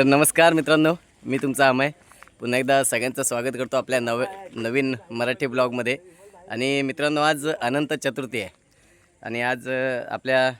तर नमस्कार मित्रांनो मी तुमचा अमय. पुन्हा एकदा सगळ्यांचं स्वागत करतो आपल्या नव नवीन मराठी ब्लॉगमध्ये. आणि मित्रांनो आज अनंत चतुर्थी आहे. आणि आज आपल्या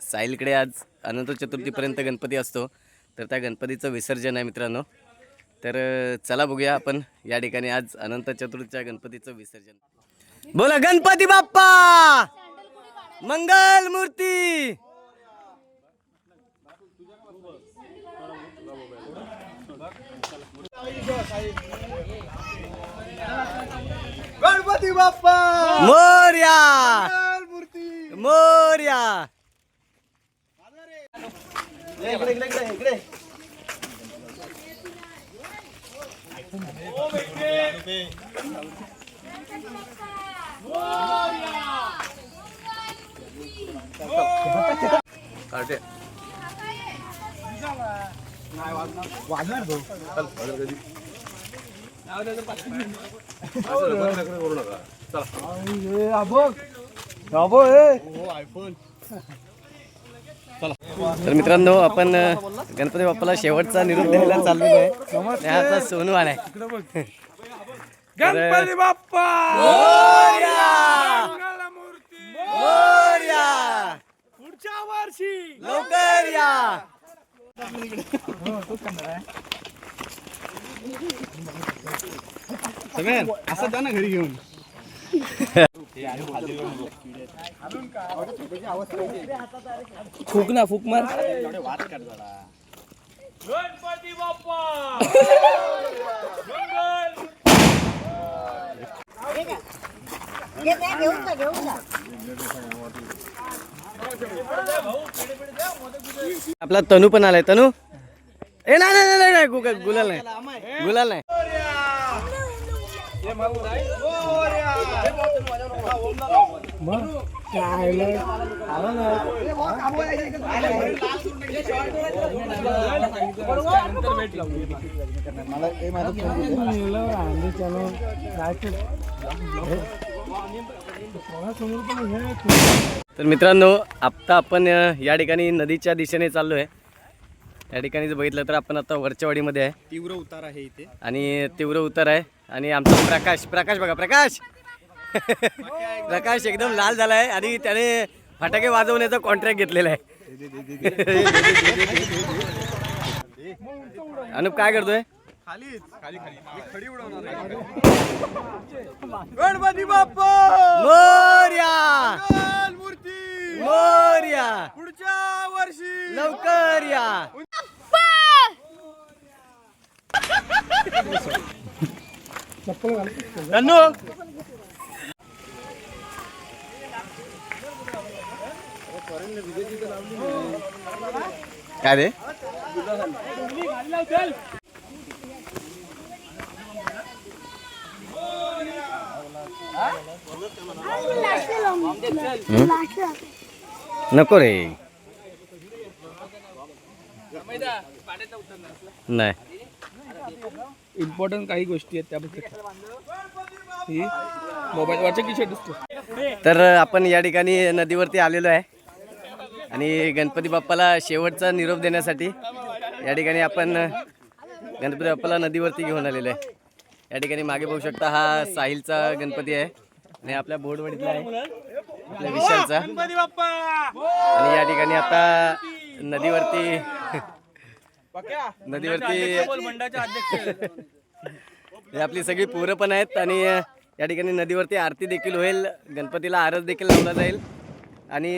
साहिलकडे आज अनंत चतुर्थीपर्यंत गणपती असतो. तर त्या गणपतीचं विसर्जन आहे मित्रांनो. तर चला बघूया आपण या ठिकाणी आज अनंत चतुर्थीच्या गणपतीचं विसर्जन. बोला गणपती बाप्पा! मंगल मूर्ती गणपती बाप्पा! मोर्या! मूर्ती! मोर्या! इकडे इकडे इकडे इकडे काढते. वाजणार. तो. तर मित्रांनो आपण गणपती बाप्पाला शेवटचा निरोप द्यायला चाललेलो आहे. आणि आता सोनू आलाय गणपती बाप्पा! मोरया! मंगलमूर्ती! मोरया! पुढच्या वर्षी! लवकर या! असं जा ना घरी घेऊन. फुक ना फुक मार. गणपती बाप्पा घेऊन जा घेऊन जा. आपला तनू पण आलाय. तनू? ए नाही नाही नाही, नाही नाही. गु- गुलाल नाही गुलाल नाही तर मित्रांनो आत्ता आपण या ठिकाणी नदीच्या दिशेने चाललो आहे या ठिकाणी जर बघितलं तर आपण आता वरच्या वाडीमध्ये आहे. तीव्र उतार आहे इथे. आणि तीव्र उतार आहे. आणि आमचा प्रकाश प्रकाश बघा प्रकाश! प्रकाश एकदम लाल झाला आहे आणि त्याने फटाके वाजवण्याचा कॉन्ट्रॅक्ट घेतलेला आहे. अनुप काय करतोय? खालीच. खाली खाली. मी खडी उडवणार गणपती बाप्पा! मोर्या! मंगल मूर्ती! मोर्या! पुढच्या वर्षी! लवकर या. काय रे? नको रे. नाही. इम्पॉर्टंट काही गोष्टी आहेत त्याबद्दल. मोबाईल वाचा की दिसतो तर आपण या ठिकाणी नदीवरती आलेलो आहे. आणि गणपती बाप्पाला शेवटचा निरोप देण्यासाठी या ठिकाणी आपण गणपती बाप्पाला नदीवरती घेऊन आलेलो आहे. या ठिकाणी मागे बघू शकता हा साहिलचा गणपती आहे. आणि आपल्या बोर्डवडीतला आहे. आपल्या विशालचा. आणि या ठिकाणी आता नदीवरती नदीवरती हे आपली सगळी पोरं पण आहेत आणि या ठिकाणी नदीवरती आरती देखील होईल. गणपतीला आरस देखील लावला जाईल. आणि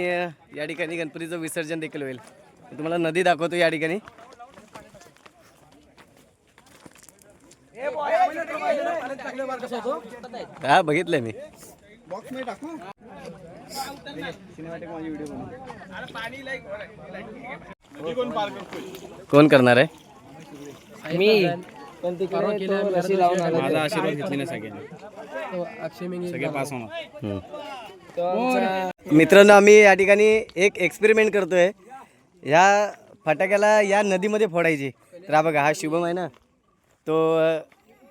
या ठिकाणी गणपतीचं विसर्जन देखील होईल. तुम्हाला नदी दाखवतो या ठिकाणी. हा बघितलंय मी. बॉक्समध्ये टाकू कोण करणार आहे? मी. माझा आशीर्वाद घेतले ना सगळ्यांनी. सगळे पास होणार. हम्म. मित्रांनो आम्ही या ठिकाणी एक एक्सपेरिमेंट करतोय. ह्या फटाक्याला या नदीमध्ये फोडायची. तर हा बघा हा शुभम आहे ना. तो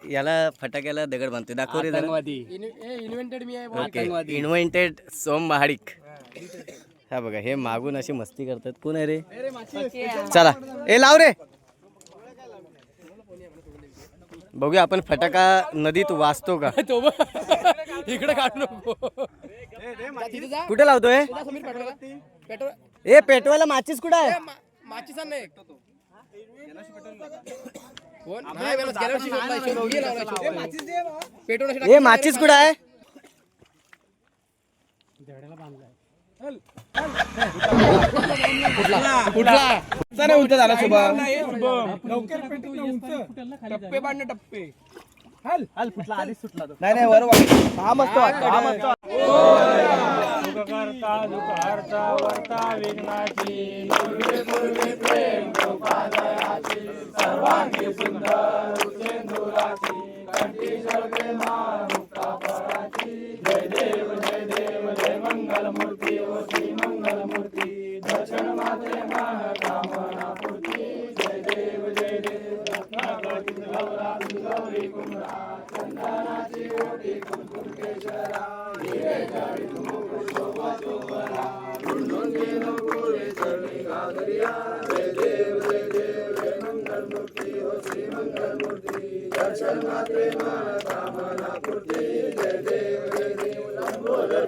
याला फटाक्याला दगड बांधतोय दाखव रे इन्व्हेंटेड सोम महाडिक. हा बघा हे मागून अशी मस्ती करतात. कोण आहे रे? चला. ए लाव रे. बघूया आपण फटाका नदीत वाचतो का? इकडे काढलो कुठे लावतोय? ए पेटवायला माचीस कुठं आहे? माचीस नाही हे माचीस कुठं आहे? कुठला? उंच झाला टप्पे पाडणे टप्पे. नाही नाही वर हा मस्त हा मस्त करता दुखारता वरता विघ्नाची. पूर्वी पूर्वी प्रेम वांगी सुंदर चेंदुराची कंठी जळते मारुका फळाची जय देव जय देव जय मंगल मूर्ती ओशी मंगल मूर्ती दर्शन माते मनकामना पूर्ती जय देव जय देव रत्नागती गौरा गौरी कुंभरा चंदनाची ओटी कुंकुम केशरा हिरे जडित मुकुट शोभा शोभरा गुंडून गेलो पुरे चढी गादरिया जय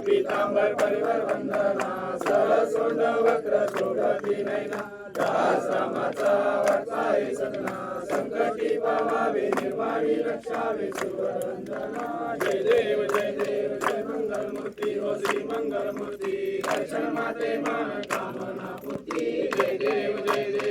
पितांबर परिवार वंदना सोड वक्र सोडती नैना दासामाचा वाचाय सगना संकटी पावावे निर्वाणी रक्षावे सुवंदना जय देव जय देव जय मंगल मूर्ती हो श्री मंगल मूर्ती दर्शन माते मान कामना पुती जय देव जय देव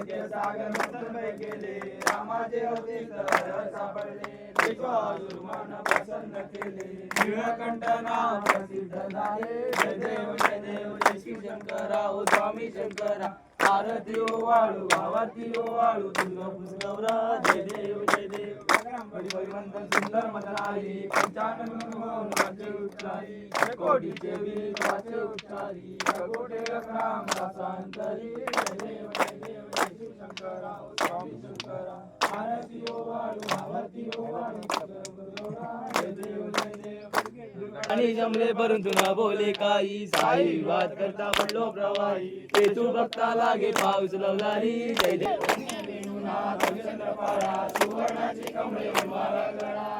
ऐक्य सागर मंत्रमय केले रामाचे अवतीर सापडले. विश्वासुर मन प्रसन्न केले. निळकंठ नाम प्रसिद्ध झाले. जय देव जय देव जय शिव शंकरा ओ स्वामी शंकरा. आरती ओ वाळू भावाती ओ वाळू दुर्गा पुष्कवरा जय देव जय देव. परिवंदन सुंदर मदनारी पंचानन उच्चारी. कोडीचे वीर वाचे उच्चारी. कोटे राम रसांतरी जय देव आणि जमले परंतु न बोले काही. साई वाद करता पडलो प्रवाही. ते तू बघता लागे पाऊस लवलारी. जय जय. सुवर्णाची कमळे उभारा करा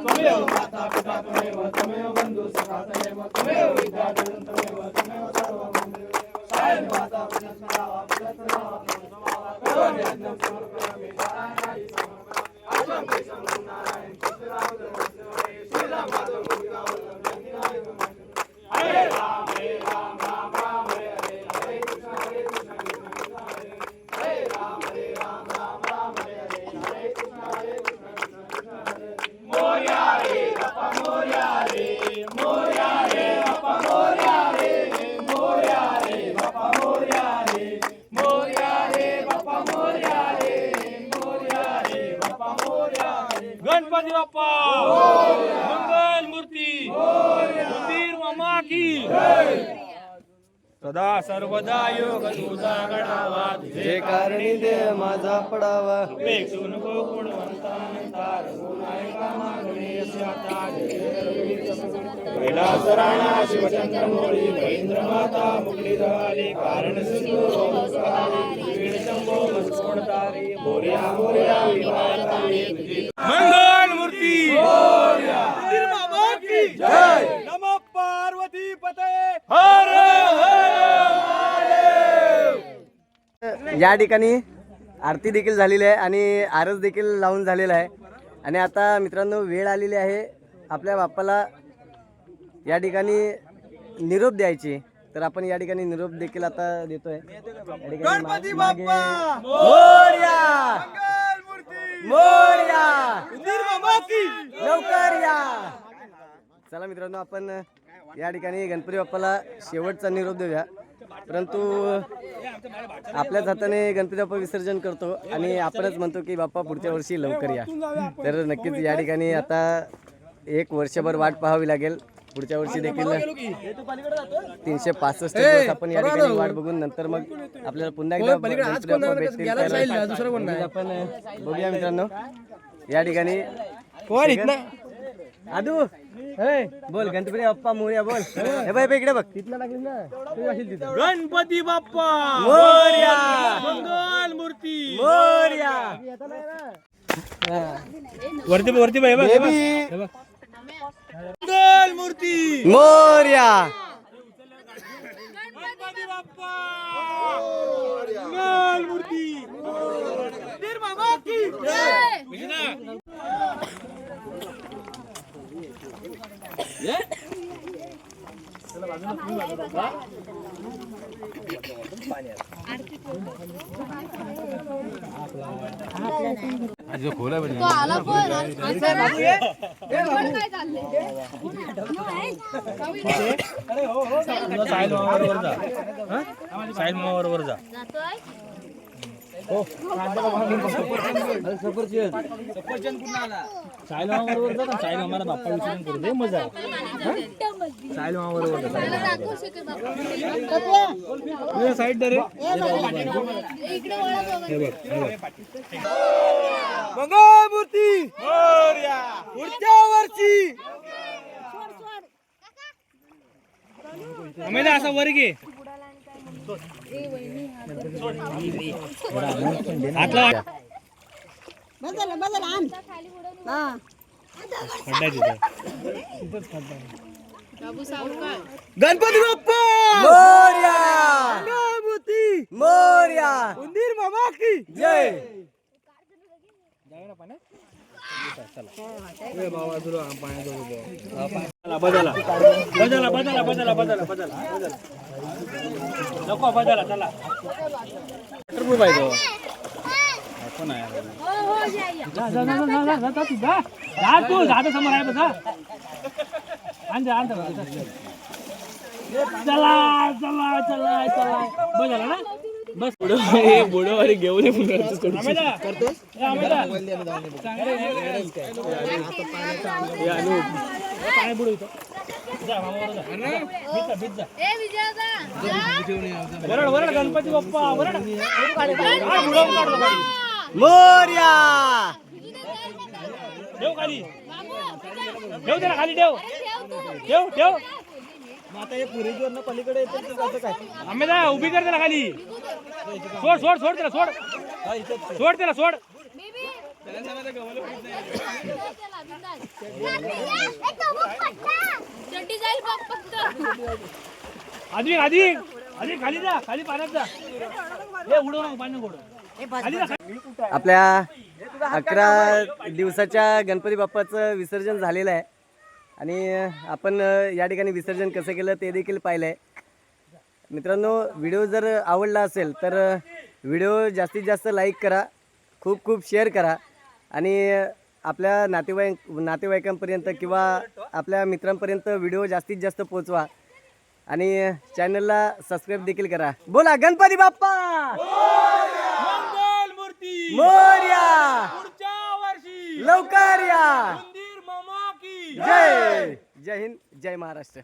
ತ್ವಮೇವ ಮಾತಾ ಪಿತಾ ತ್ವಮೇವ ತ್ವಮೇವ ಬಂಧು ಸಖಾ ತ್ವಮೇವ ತ್ವಮೇವ ವಿದ್ಯಾರ್ಥಿಗಳು ತ್ವಮೇವ ತ್ವಮೇವ ಸರ್ವಂ ಸಾಯಂ ಮಾತಾ ಪಿತಾ ಸದಾ ಪಿತಾ ಸದಾ ಕರೋಮಿ ಅಜ್ಞಂ ಸಮರ್ಪಯಾಮಿ ನಾರಾಯಣಾಯ ಸಮರ್ಪಯಾಮಿ ಅಜ್ಞಂ ಮೈ ಸಮಂ ನಾರಾಯಣ ಚಿತ್ರರಾಮದ ಶ್ರೀರಾಮ ಮಾಧವ ಗೋವಿಂದ ವಲ್ಲಭ ಜಗನ್ನಾಯಕ ಹರೇ ರಾಮ ಹರೇ ರಾಮ सदा सर्वदा योग तुझा घडावा तुझे कारणी दे माझा पडावा. वेक्षू नको गुणवंता शिवचंद्र मोळी महेंद्र माता मुकली झाली कारण मोर्या मोर्या मूर्ती जय! या ठिकाणी आरती देखील झालेली आहे आणि आरस देखील लावून झालेला आहे. आणि आता मित्रांनो वेळ आलेली आहे आपल्या बाप्पाला या ठिकाणी निरोप द्यायची. तर आपण या ठिकाणी निरोप देखील आता देतोय. या ठिकाणी लवकर या! चला मित्रांनो आपण या ठिकाणी गणपती बाप्पाला शेवटचा निरोप देऊया. परंतु आपल्याच हाताने गणपती बाप्पा विसर्जन करतो आणि आपणच म्हणतो की बाप्पा पुढच्या वर्षी लवकर या. तर नक्कीच या ठिकाणी आता एक वर्षभर वाट पाहावी लागेल. पुढच्या वर्षी देखील तीनशे पासष्ट दिवस आपण या ठिकाणी वाट बघून नंतर मग आपल्याला पुन्हा एकदा आपण बघूया मित्रांनो. या ठिकाणी आदू बोल गणपती बाप्पा मोर्या बोल. हे बाई इकडे बघ. गणपती बाप्पा! मोर्या! मंगल मूर्ती! मोर्या! वरती वरती बाई बेबी मंगल मूर्ती! मोर्या! गणपती बाप्पा मंगल मूर्ती मंदिर बाबा की तो आला पण असं काय काय चाललंय साहिल मामावर जा. साहिल मामावर जा जातोय साहिल जा ना साहिल मामाला बाप्पा विचारून करू दे मजा साहिल मामाबरोबर साईड रे मंगळमूर्ती वळा बघा. मंगल पुढच्या वर्षी आम्हाला असा वर हातला खड्डा तिथे बाबू सावकार गणपती बाप्पा मोर्या मूर्ती मोर्या उंदीर मामा की जय बदला बदला बदला बदला बदला बदला नको बदला चला. पाहिजे कोण आहे? हो हो या या. जा जा जा जा जा जा तू जा. जा तू जा तर समोर आहे बघा. आण जा आण जा चला चला चला चला. बस झाला ना? बस. हे बुडवारी घेऊन ये पुन्हा करतोस पाणी बुडवतो. वरड वरड गणपती बाप्पा वरड मोर्या! ठेव खाली. ठेव त्याला खाली ठेव. ठेव ठेव. आता हे पुरीजवरनं पलीकडे काय आम्ही उभी कर त्याला खाली. सोड सोड सोड त्याला सोड. सोड त्याला सोड. आधी आधी आधी खाली जा खाली पाण्यात जा. हे उडव ना पाणी उडव. आपल्या अकरा दिवसाच्या गणपती बाप्पाचं विसर्जन झालेलं आहे. आणि आपण या ठिकाणी विसर्जन कसं केलं ते देखील पाहिलं आहे मित्रांनो व्हिडिओ जर आवडला असेल तर व्हिडिओ जास्तीत जास्त लाईक करा. खूप खूप शेअर करा. आणि आपल्या नातेवाईक नातेवाईकांपर्यंत किंवा आपल्या मित्रांपर्यंत व्हिडिओ जास्तीत जास्त पोचवा आणि चॅनलला सबस्क्राईब देखील करा. बोला गणपती बाप्पा! मोर्या! लवकर या! मंदिर मामा की जय! जय हिंद जय महाराष्ट्र!